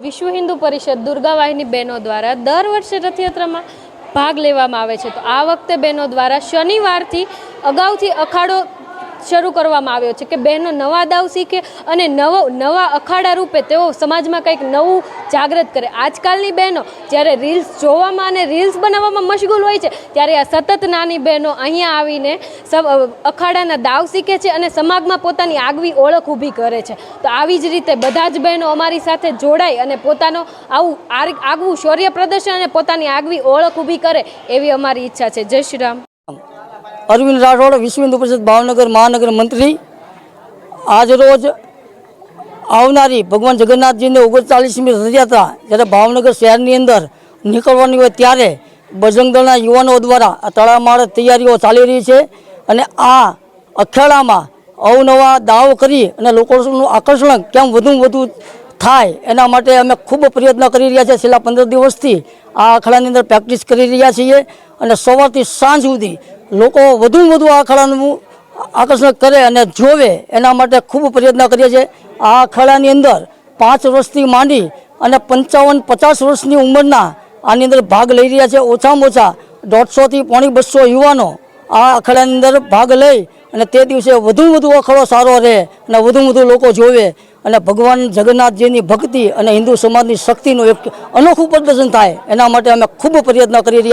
વિશ્વ હિન્દુ પરિષદ દુર્ગા વાહિની બહેનો દ્વારા દર વર્ષે રથયાત્રામાં ભાગ લેવામાં આવે છે. તો આ વખતે બહેનો દ્વારા શનિવારથી અગાઉથી અખાડો શરૂ કરવામાં આવ્યો છે કે બહેનો નવા દાવ શીખે અને નવો નવા અખાડા રૂપે તેઓ સમાજમાં કંઈક નવું જાગૃત કરે. આજકાલની બહેનો જ્યારે રીલ્સ જોવામાં અને રીલ્સ બનાવવામાં મશગુલ હોય છે, ત્યારે આ સતત નાની બહેનો અહીંયા આવીને અખાડાના દાવ શીખે છે અને સમાજમાં પોતાની આગવી ઓળખ ઊભી કરે છે. તો આવી જ રીતે બધા જ બહેનો અમારી સાથે જોડાય અને પોતાનો આવું આગવું શૌર્ય પ્રદર્શન અને પોતાની આગવી ઓળખ ઊભી કરે એવી અમારી ઈચ્છા છે. જય શ્રી રામ. અરવિંદ રાઠોડ વિશ્વ હિન્દુ પરિષદ ભાવનગર મહાનગર મંત્રી. આજ રોજ આવનારી ભગવાન જગન્નાથજીની ઓગણચાલીસમી રથયાત્રા જ્યારે ભાવનગર શહેરની અંદર નીકળવાની હોય ત્યારે બજરંગ દળના યુવાનો દ્વારા તળામાળ તૈયારીઓ ચાલી રહી છે અને આ અખાડામાં અવનવા દાવો કરી અને લોકોનું આકર્ષણ કેમ વધુ વધુ થાય એના માટે અમે ખૂબ પ્રયત્ન કરી રહ્યા છીએ. છેલ્લા પંદર દિવસથી આ અખાડાની અંદર પ્રેક્ટિસ કરી રહ્યા છીએ અને સવારથી સાંજ સુધી લોકો વધુ વધુ આ અખાડાનું આકર્ષણ કરે અને જોવે એના માટે ખૂબ પ્રયત્ન કરીએ છીએ. આ અખાડાની અંદર પાંચ વર્ષથી માંડી અને પંચાવન પચાસ વર્ષની ઉંમરના આની અંદર ભાગ લઈ રહ્યા છે. ઓછામાં ઓછા દોઢસોથી પોણી બસો યુવાનો આ અખાડાની અંદર ભાગ લઈ અને તે દિવસે વધુ વધુ અખાડો સારો રહે અને વધુ વધુ લોકો જોવે અને ભગવાન જગન્નાથજીની ભક્તિ અને હિન્દુ સમાજની શક્તિનું એક અનોખું પ્રદર્શન થાય એના માટે અમે ખૂબ પ્રયત્ન કરી રહ્યા